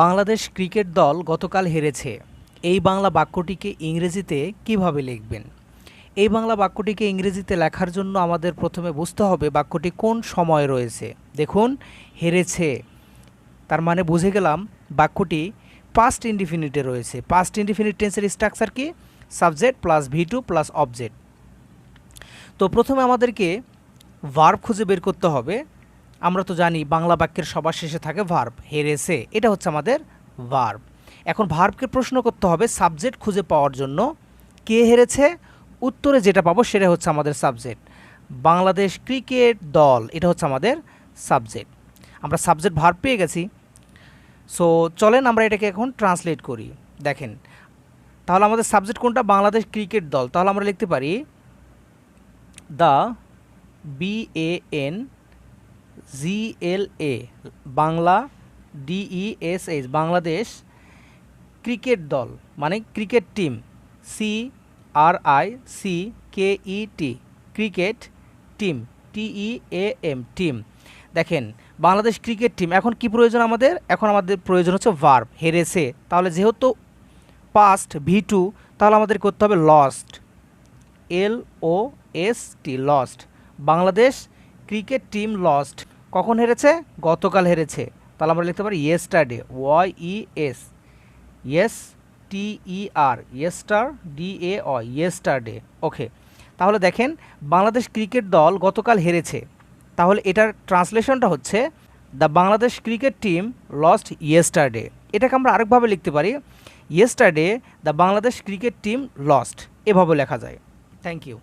Bangladesh cricket দল গতকাল হেরেছে। এই বাংলা বাক্যটিকে ইংরেজিতে কীভাবে লিখবেন? এই বাংলা বাক্যটিকে ইংরেজিতে লেখার জন্য আমাদের প্রথমে বুঝতে হবে বাক্যটি কোন সময় রয়েছে। দেখুন, হেরেছে। তার মানে বুঝে গেলাম বাক্যটি পাস্ট ইনডিফিনিটে রয়েছে। পাস্ট ইনডিফিনিট টেন্সের স্ট্রাকচার কি? Subject plus V two plus object তো প্রথমে আমাদেরকে ভার্ব খুঁজে বের করতে হবে। আমরা তো জানি বাংলা বাক্যের সবার শেষে থাকে ভার্ব হেরেছে এটা হচ্ছে আমাদের ভার্ব এখন ভার্বকে প্রশ্ন করতে হবে সাবজেক্ট খুঁজে পাওয়ার জন্য কে হেরেছে, উত্তরে যেটা পাবো সেটা হচ্ছে আমাদের সাবজেক্ট বাংলাদেশ ক্রিকেট দল, এটা হচ্ছে আমাদের সাবজেক্ট আমরা সাবজেক্ট ভার্ব পেয়ে গেছি। সো চলেন আমরা এটাকে এখন ট্রান্সলেট করি। দেখেন, তাহলে আমাদের সাবজেক্ট কোনটা? বাংলাদেশ ক্রিকেট দল। তাহলে আমরা লিখতে পারি the B A N G L A, Bangla D E S H, Bangladesh cricket দল মানে cricket team, C R I C K E T, cricket team T E A M team. দেখেন, Bangladesh cricket team, এখন কি প্রয়োজন আমাদের? এখন আমাদের প্রয়োজন হচ্ছে ভার্ব, হেরেছে। তাহলে যেহেতু পাস্ট ভি টু, তাহলে আমাদের করতে হবে lost L O S T lost Bangladesh cricket team lost কখন হেরেছে? গতকাল হেরেছে। তাহলে আমরা লিখতে পারি yesterday Y E S yes T E R yester D A O yesterday okay তাহলে দেখেন, বাংলাদেশ ক্রিকেট দল গতকাল হেরেছে। তাহলে এটার ট্রান্সলেশনটা হচ্ছে the Bangladesh cricket team lost yesterday এটাকে আমরা আরেকভাবে লিখতে পারি yesterday the Bangladesh cricket team lost এভাবে লেখা যায়। Thank you